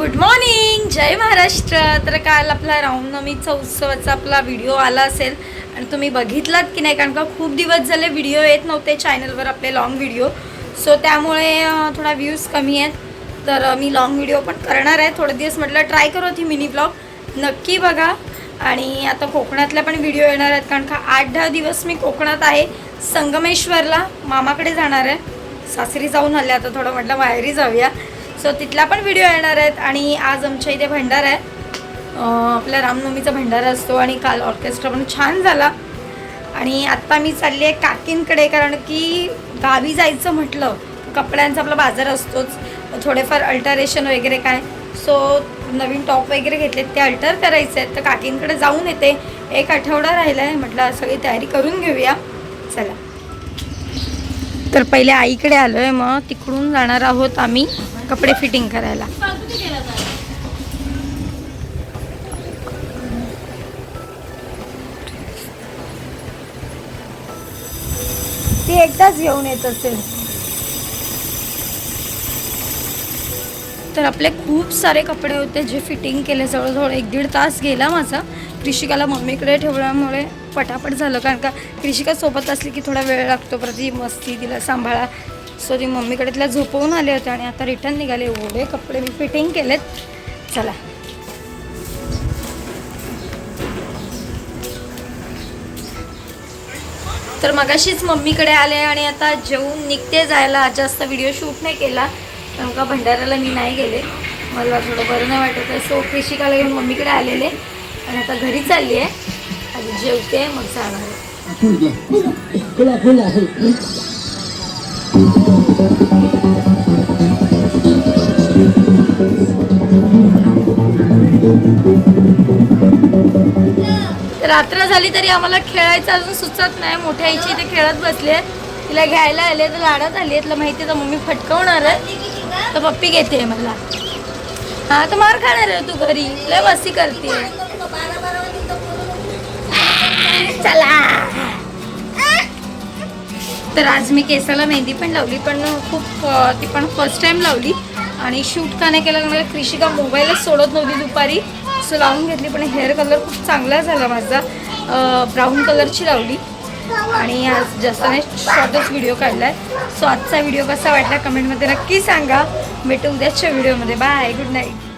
Good morning जय महाराष्ट्र. तर काल आपला रामनवमीचा उत्सवाचा आपला व्हिडिओ आला असेल आणि तुम्ही बघितलात की नाही? कारण का खूप दिवस झाले व्हिडिओ येत नव्हते चॅनलवर आपले लाँग व्हिडिओ सो त्यामुळे थोडा व्ह्यूज कमी आहेत. तर मी लाँग व्हिडिओ पण करणार आहे. थोडे दिवस म्हटलं ट्राय करू ती मिनी ब्लॉग नक्की बघा. आणि आता कोकणातल्या पण व्हिडिओ येणार आहेत. कारण का आठ दहा दिवस मी कोकणात आहे. संगमेश्वरला मामाकडे जाणार आहे. सासरी जाऊन आले आता थोडं म्हटलं माहेरी जाऊया. सो तिथला पण व्हिडिओ येणार आहेत आणि आज आमच्या इथे भंडारा आहे. आपल्या रामनवमीचा भंडारा असतो आणि काल ऑर्केस्ट्रा पण छान झाला. आणि आत्ता मी चालली आहे काकींकडे कारण की गावी जायचं म्हटलं कपड्यांचा आपला बाजार असतोच. थोडेफार अल्टरेशन वगैरे काय. सो नवीन टॉप वगैरे घेतलेत ते अल्टर करायचे आहेत. तर काकींकडे जाऊन येते. एक आठवडा राहिला आहे म्हटलं सगळी तयारी करून घेऊया. चला. तर पहिले आईकडे आलो आहे मग तिकडून जाणार आहोत आम्ही. कपडे फिटिंग करायला. ती एकदाच घेऊन येत असेल. तर आपले खूप सारे कपडे होते जे फिटिंग केले. जवळजवळ एक दीड तास गेला माझा. कृषिकाला मम्मीकडे ठेवल्यामुळे पटापट झालं. कारण का कृषिका सोबत असली की थोडा वेळ लागतो. प्रति मस्ती तिला सांभाळा. सो ती मम्मीकडे तिला झोपवून आले होते आणि आता रिटर्न निघाले. एवढे कपडे मी फिटिंग केलेत. चला. तर मगाशीच मम्मीकडे आले आणि आता जेवून निघते जायला. जास्त व्हिडिओ शूट नाही केला. कारण का भंडाऱ्याला मी नाही गेले. मला थोडं बरं नाही वाटत आहे. सो कृषिकाला घेऊन मम्मीकडे आलेले. आणि आता घरी चालली आहे. आणि जेवते मग जाणार आहे. रात्र झाली तरी आम्हाला खेळायचं अजून सुचत नाही. मोठ्या आईची इथे खेळत बसले तिला घ्यायला आले तर लाडत आली तुला माहिती तर मम्मी फटकवणार आहे तर पप्पी घेते मला. हा तर मार खाणार आहे तू घरी. लय मस्ती करते. चला. तर आज मी केसाला मेहंदी पण लावली पण खूप ती पण फर्स्ट टाईम लावली. आणि शूट का नाही केलं मला कृषिका मोबाईलच सोडत नव्हती दुपारी. सो लावून घेतली पण हेअर कलर खूप चांगला झाला माझा. ब्राऊन कलरची लावली. आणि आज जास्त नाही शॉर्टच व्हिडिओ काढला आहे सो आजचा व्हिडिओ कसा वाटला कमेंटमध्ये नक्की सांगा. भेटू उद्याच्या व्हिडिओमध्ये बाय गुड नाईट